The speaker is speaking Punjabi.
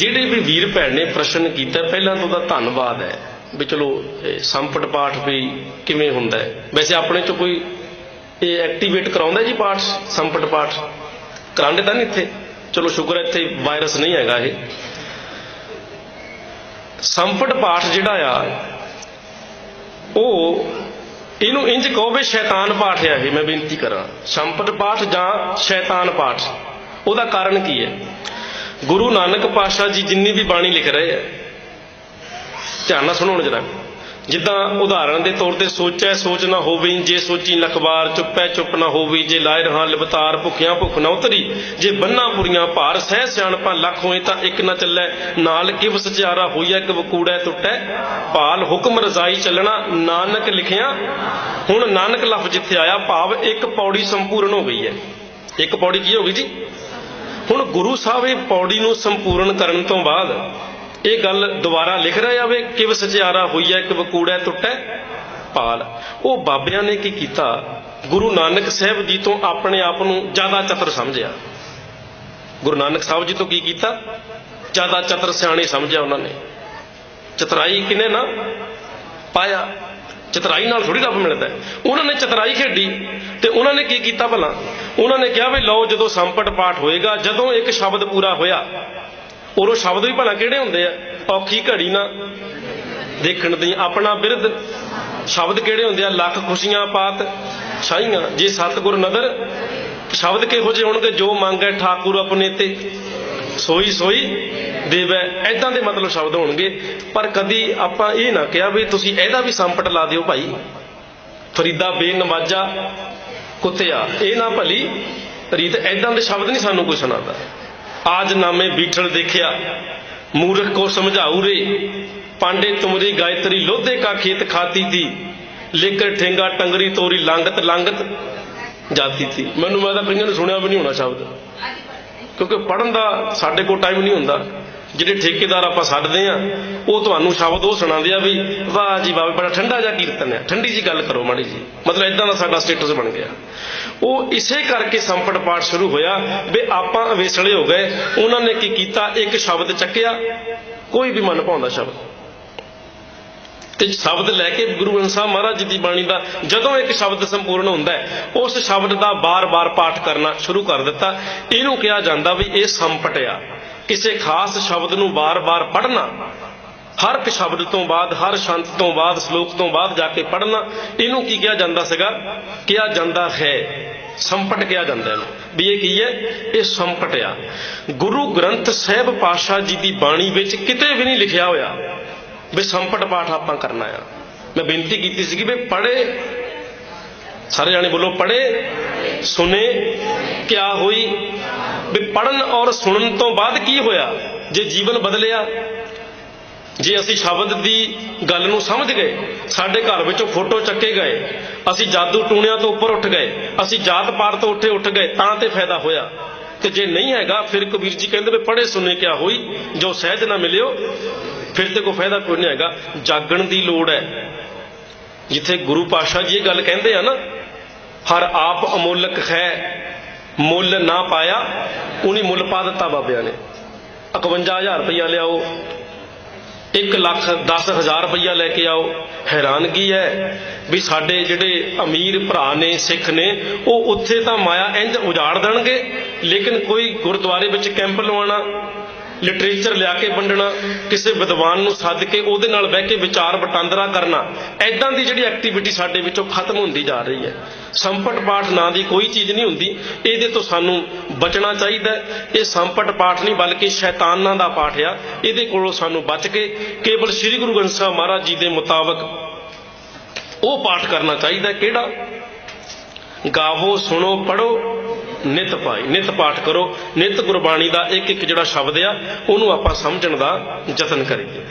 ਜਿਹੜੇ ਵੀ ਵੀਰ ਭੈਣ ਨੇ ਪ੍ਰਸ਼ਨ ਕੀਤਾ, ਪਹਿਲਾਂ ਤੋਂ ਤਾਂ ਧੰਨਵਾਦ ਹੈ ਵੀ ਚਲੋ, ਇਹ ਸੰਪਟ ਪਾਠ ਵੀ ਕਿਵੇਂ ਹੁੰਦਾ ਹੈ। ਵੈਸੇ ਆਪਣੇ ਚ ਕੋਈ ਇਹ ਐਕਟੀਵੇਟ ਕਰਾਉਂਦਾ ਜੀ ਪਾਠ, ਸੰਪਟ ਪਾਠ? ਕਰਾਉਂਦੇ ਤਾਂ ਨਹੀਂ ਇੱਥੇ। ਚਲੋ, ਸ਼ੁਕਰ ਹੈ ਇੱਥੇ ਵਾਇਰਸ ਨਹੀਂ ਹੈਗਾ ਇਹ। ਸੰਪਟ ਪਾਠ ਜਿਹੜਾ ਆ, ਉਹ ਇਹਨੂੰ ਇੰਜ ਕਹੋ ਵੀ ਸ਼ੈਤਾਨ ਪਾਠ ਆ ਇਹ, ਮੈਂ ਬੇਨਤੀ ਕਰਾਂ। ਸੰਪਟ ਪਾਠ ਜਾਂ ਸ਼ੈਤਾਨ ਪਾਠ, ਉਹਦਾ ਕਾਰਨ ਕੀ ਹੈ? ਗੁਰੂ ਨਾਨਕ ਪਾਤਸ਼ਾਹ ਜੀ ਜਿੰਨੀ ਵੀ ਬਾਣੀ ਲਿਖ ਰਹੇ ਆ, ਧਿਆਨ ਨਾਲ ਸੁਣੋ ਜਰਾ। ਜਿੱਦਾਂ ਉਦਾਹਰਣ ਦੇ ਤੌਰ ਤੇ ਸੋਚੈ ਸੋਚ ਨਾ ਹੋਵੇ, ਜੇ ਸੋਚੀ ਲਖਬਾਰ ਚੁੱਪੈ ਚੁੱਪ ਨਾ ਹੋਵੇ, ਜੇ ਲਾਇ ਰਹਾ ਲਿਵਤਾਰ ਭੁੱਖਿਆਂ ਭੁੱਖ ਨਾ ਉਤਰੀ, ਜੇ ਬੰਨਾ ਪੁਰੀਆਂ ਭਾਰ ਸਹਿ ਸਿਆਣਪਾਂ ਲੱਖ ਹੋਏ ਤਾਂ ਇੱਕ ਨਾ ਚੱਲੈ, ਨਾਲ ਕਿਵ ਸਚਿਆਰਾ ਹੋਈਐ ਕਿ ਕੂੜੈ ਟੁੱਟੈ, ਭਾਲ ਹੁਕਮ ਰਜ਼ਾਈ ਚੱਲਣਾ, ਨਾਨਕ ਲਿਖਿਆ, ਹੁਣ ਨਾਨਕ ਲਫ਼ਜ਼ ਜਿੱਥੇ ਆਇਆ, ਭਾਵ ਇੱਕ ਪੌੜੀ ਸੰਪੂਰਨ ਹੋ ਗਈ ਹੈ। ਇੱਕ ਪੌੜੀ ਕੀ ਹੋ ਗਈ ਜੀ? ਹੁਣ ਗੁਰੂ ਸਾਹਿਬ ਇਹ ਪੌੜੀ ਨੂੰ ਸੰਪੂਰਨ ਕਰਨ ਤੋਂ ਬਾਅਦ ਇਹ ਗੱਲ ਦੁਬਾਰਾ ਲਿਖ ਰਿਹਾ ਆਵੇ ਕਿਵ ਸਚਿਆਰਾ ਹੋਈਐ ਕਿ ਵਕੂੜੈ ਟੁੱਟੈ? ਪਾਲ। ਉਹ ਬਾਬਿਆਂ ਨੇ ਕੀ ਕੀਤਾ? ਗੁਰੂ ਨਾਨਕ ਸਾਹਿਬ ਜੀ ਤੋਂ ਆਪਣੇ ਆਪ ਨੂੰ ਜ਼ਿਆਦਾ ਚਤਰ ਸਮਝਿਆ। ਗੁਰੂ ਨਾਨਕ ਸਾਹਿਬ ਜੀ ਤੋਂ ਕੀ ਕੀਤਾ? ਜ਼ਿਆਦਾ ਚਤਰ ਸਿਆਣੇ ਸਮਝਿਆ ਉਹਨਾਂ ਨੇ। ਚਤਰਾਈ ਕਿਨੇ ਨਾ ਪਾਇਆ? ਚਤਰਾਈ ਨਾਲ ਥੋੜੀ ਰੱਬ ਮਿਲਦਾ। ਉਹਨਾਂ ਨੇ ਚਤਰਾਈ ਖੇਡੀ ਤੇ ਉਹਨਾਂ ਨੇ ਕੀ ਕੀਤਾ ਭਲਾ? ਉਹਨਾਂ ਨੇ ਕਿਹਾ ਵੀ ਲਓ ਜਦੋਂ ਸੰਪਟ ਪਾਠ ਹੋਏਗਾ, ਜਦੋਂ ਇੱਕ ਸ਼ਬਦ ਪੂਰਾ ਹੋਇਆ, ਉਦੋਂ ਸ਼ਬਦ ਵੀ ਭਲਾ ਕਿਹੜੇ ਹੁੰਦੇ ਆ? ਔਖੀ ਘੜੀ ਨਾ ਦੇਖਣ ਦੀ, ਆਪਣਾ ਬਿਰਧ। ਸ਼ਬਦ ਕਿਹੜੇ ਹੁੰਦੇ ਆ? ਲੱਖ ਖੁਸ਼ੀਆਂ ਪਾਤ ਛਾਈਆਂ। ਜੇ ਸਤਿਗੁਰ ਨਦਰ, ਸ਼ਬਦ ਕਿਹੋ ਜਿਹੇ ਹੋਣਗੇ? ਜੋ ਮੰਗੈ ਠਾਕੁਰ ਆਪਣੇ ਤੇ, ਸੋਈ ਸੋਈ ਦੇਵੈ। ਐਦਾਂ ਦੇ ਮਤਲਬ ਸ਼ਬਦ ਹੋਣਗੇ। ਪਰ ਕਦੀ ਆਪਾਂ ਇਹ ਨਾ ਕਿਹਾ ਵੀ ਤੁਸੀਂ ਇਹਦਾ ਵੀ ਸੰਪਟ ਲਾ ਦਿਓ ਭਾਈ। ਫਰੀਦਾ ਬੇਨਵਾਜਾ ਕੁੱਤਿਆ, ਇਹ ਨਾ ਭਲੀ, ਰੀਤ ਐਦਾਂ ਦੇ ਸ਼ਬਦ ਨਹੀਂ ਸਾਨੂੰ ਕੋਈ ਸੁਣਾਉਂਦਾ। ਆਜ ਨਾਮੇ ਬੀਠਲ ਦੇਖਿਆ, ਮੂਰਖ ਕੋ ਸਮਝਾਉ ਰੇ। ਪਾਂਡੇ ਤੁਮਰੀ ਗਾਇਤਰੀ ਲੋਧੇ ਕਾ ਖੇਤ ਖਾਤੀ ਥੀ ਲੇਕਰ ਠੇਂਗਾ ਟੰਗਰੀ ਤੋਰੀ ਲਾਂਗਤ ਲਾਂਗਤ ਜਾਤੀ ਥੀ ਮੈਨੂੰ ਮੈਂ ਤਾਂ ਕਈਆਂ ਨੇ ਸੁਣਿਆ ਵੀ ਨਹੀਂ ਹੋਣਾ ਸ਼ਬਦ। ਕਿਉਂਕਿ ਪੜਨ ਦਾ ਸਾਡੇ ਕੋਲ ਟਾਈਮ ਨਹੀਂ ਹੁੰਦਾ। ਜਿਹੜੇ ਠੇਕੇਦਾਰ ਆਪਾਂ ਛੱਡਦੇ ਆ, ਉਹ ਤੁਹਾਨੂੰ ਸ਼ਬਦ ਉਹ ਸੁਣਾਉਂਦੇ ਆ ਵੀ, ਵਾਹ ਜੀ ਬਾਬੇ ਬੜਾ ਠੰਡਾ ਜਿਹਾ ਕੀਰਤਨ ਹੈ ਠੰਡੀ ਜੀ ਗੱਲ ਕਰੋ ਮਾੜੀ ਜੀ ਮਤਲਬ ਇਦਾਂ ਦਾ ਸਾਡਾ ਸਟੇਟਸ ਬਣ ਗਿਆ। ਉਹ ਇਸੇ ਕਰਕੇ ਸੰਪਟ ਪਾਠ ਸ਼ੁਰੂ ਹੋਇਆ ਵੀ ਆਪਾਂ ਅਵੇਸਲੇ ਹੋ ਗਏ। ਉਹਨਾਂ ਨੇ ਕੀ ਕੀਤਾ? ਇੱਕ ਸ਼ਬਦ ਚੱਕਿਆ। ਕੋਈ ਵੀ ਮਨ ਭਾਉਂਦਾ ਸ਼ਬਦ। ਤੇ ਸ਼ਬਦ ਲੈ ਕੇ ਗੁਰੂ ਗ੍ਰੰਥ ਸਾਹਿਬ ਮਹਾਰਾਜ ਜੀ ਦੀ ਬਾਣੀ ਦਾ ਜਦੋਂ ਇੱਕ ਸ਼ਬਦ ਸੰਪੂਰਨ ਹੁੰਦਾ ਹੈ, ਉਸ ਸ਼ਬਦ ਦਾ ਬਾਰ-ਬਾਰ ਪਾਠ ਕਰਨਾ ਸ਼ੁਰੂ ਕਰ ਦਿੱਤਾ। ਇਹਨੂੰ ਕਿਹਾ ਜਾਂਦਾ ਵੀ ਇਹ ਸੰਪਟ ਆ। ਕਿਸੇ ਖਾਸ ਸ਼ਬਦ ਨੂੰ ਵਾਰ ਵਾਰ ਪੜ੍ਹਨਾ, ਹਰ ਇੱਕ ਸ਼ਬਦ ਤੋਂ ਬਾਅਦ, ਹਰ ਸ਼ੰਤ ਤੋਂ ਬਾਅਦ, ਸ਼ਲੋਕ ਤੋਂ ਬਾਅਦ ਜਾ ਕੇ ਪੜ੍ਹਨਾ, ਇਹਨੂੰ ਕੀ ਕਿਹਾ ਜਾਂਦਾ ਸੀਗਾ? ਕਿਹਾ ਜਾਂਦਾ ਹੈ। ਸੰਪਟ ਕਿਹਾ ਜਾਂਦਾ ਇਹਨੂੰ। ਵੀ ਇਹ ਕੀ ਹੈ? ਇਹ ਸੰਪਟ ਆ। ਗੁਰੂ ਗ੍ਰੰਥ ਸਾਹਿਬ ਪਾਤਸ਼ਾਹ ਜੀ ਦੀ ਬਾਣੀ ਵਿੱਚ ਕਿਤੇ ਵੀ ਨਹੀਂ ਲਿਖਿਆ ਹੋਇਆ ਵੀ ਸੰਪਟ ਪਾਠ ਆਪਾਂ ਕਰਨਾ ਆ। ਮੈਂ ਬੇਨਤੀ ਕੀਤੀ ਸੀਗੀ ਵੀ ਪੜ੍ਹੇ। ਸਾਰੇ ਜਾਣੇ ਬੋਲੋ, ਪੜ੍ਹੇ ਸੁਨੇ ਕਿਆ ਹੋਈ? ਵੀ ਪੜਨ ਔਰ ਸੁਣਨ ਤੋਂ ਬਾਅਦ ਕੀ ਹੋਇਆ? ਜੇ ਜੀਵਨ ਬਦਲਿਆ, ਜੇ ਅਸੀਂ ਸ਼ਬਦ ਦੀ ਗੱਲ ਨੂੰ ਸਮਝ ਗਏ, ਸਾਡੇ ਘਰ ਵਿੱਚੋਂ ਫੋਟੋ ਚੱਕੇ ਗਏ, ਅਸੀਂ ਜਾਦੂ ਟੂਣਿਆਂ ਤੋਂ ਉੱਪਰ ਉੱਠ ਗਏ, ਅਸੀਂ ਜਾਤ ਪਾਤ ਤੋਂ ਉੱਠੇ ਉੱਠ ਗਏ, ਤਾਂ ਤੇ ਫਾਇਦਾ ਹੋਇਆ। ਤੇ ਜੇ ਨਹੀਂ ਹੈਗਾ, ਫਿਰ ਕਬੀਰ ਜੀ ਕਹਿੰਦੇ ਵੀ ਪੜ੍ਹੇ ਸੁਣੇ ਕਿਆ ਹੋਈ, ਜੋ ਸਹਿਜ ਨਾ ਮਿਲਿਓ, ਫਿਰ ਤੇ ਕੋਈ ਫਾਇਦਾ ਕੋਈ ਨਹੀਂ ਹੈਗਾ। ਜਾਗਣ ਦੀ ਲੋੜ ਹੈ। ਜਿੱਥੇ ਗੁਰੂ ਪਾਤਸ਼ਾਹ ਜੀ ਇਹ ਗੱਲ ਕਹਿੰਦੇ ਆ ਨਾ, ਹਰ ਆਪ ਅਮੋਲਕ ਹੈ ਮੁੱਲ ਨਾ ਪਾਇਆ, ਉਹਨੇ ਮੁੱਲ ਪਾ ਦਿੱਤਾ ਬਾਬਿਆਂ ਨੇ। 51000 ਰੁਪਇਆ ਲਿਆਓ 1 ਲੱਖ 10000 ਰੁਪਇਆ ਲੈ ਕੇ ਆਓ। ਹੈਰਾਨਗੀ ਹੈ ਵੀ ਸਾਡੇ ਜਿਹੜੇ ਅਮੀਰ ਭਰਾ ਨੇ, ਸਿੱਖ ਨੇ, ਉਹ ਉੱਥੇ ਤਾਂ ਮਾਇਆ ਇੰਜ ਉਜਾੜ ਦੇਣਗੇ, ਲੇਕਿਨ ਕੋਈ ਗੁਰਦੁਆਰੇ ਵਿੱਚ ਕੈਂਪ ਲਵਾਉਣਾ ਲਿਟਰੇਚਰ ਲਿਆ ਕੇ ਵੰਡਣਾ, ਕਿਸੇ ਵਿਦਵਾਨ ਨੂੰ ਸੱਦ ਕੇ ਉਹਦੇ ਨਾਲ ਬਹਿ ਕੇ ਵਿਚਾਰ ਵਟਾਂਦਰਾ ਕਰਨਾ ਐਦਾਂ ਦੀ ਜਿਹੜੀ ਐਕਟੀਵਿਟੀ ਸਾਡੇ ਵਿੱਚੋਂ ਖਤਮ ਹੁੰਦੀ ਜਾ ਰਹੀ ਹੈ। ਸੰਪਟ ਪਾਠ ਨਾਂ ਦੀ ਕੋਈ ਚੀਜ਼ ਨਹੀਂ ਹੁੰਦੀ। ਇਹਦੇ ਤੋਂ ਸਾਨੂੰ ਬਚਣਾ ਚਾਹੀਦਾ ਇਹ ਸੰਪਟ ਪਾਠ ਨਹੀਂ, ਬਲਕਿ ਸ਼ੈਤਾਨਾਂ ਦਾ ਪਾਠ ਆ। ਇਹਦੇ ਕੋਲੋਂ ਸਾਨੂੰ ਬਚ ਕੇ ਕੇਵਲ ਸ੍ਰੀ ਗੁਰੂ ਗ੍ਰੰਥ ਸਾਹਿਬ ਮਹਾਰਾਜ ਜੀ ਦੇ ਮੁਤਾਬਕ ਉਹ ਪਾਠ ਕਰਨਾ ਚਾਹੀਦਾ ਕਿਹੜਾ? ਗਾਵੋ, ਸੁਣੋ ਪੜੋ ਨਿਤ ਪਾਈ ਨਿਤ ਪਾਠ ਕਰੋ। ਨਿਤ ਗੁਰਬਾਣੀ ਦਾ ਇੱਕ ਇੱਕ ਜਿਹੜਾ ਸ਼ਬਦ ਆ, ਉਹਨੂੰ ਆਪਾਂ ਸਮਝਣ ਦਾ ਯਤਨ ਕਰੀਏ। ਹਾਂਜੀ।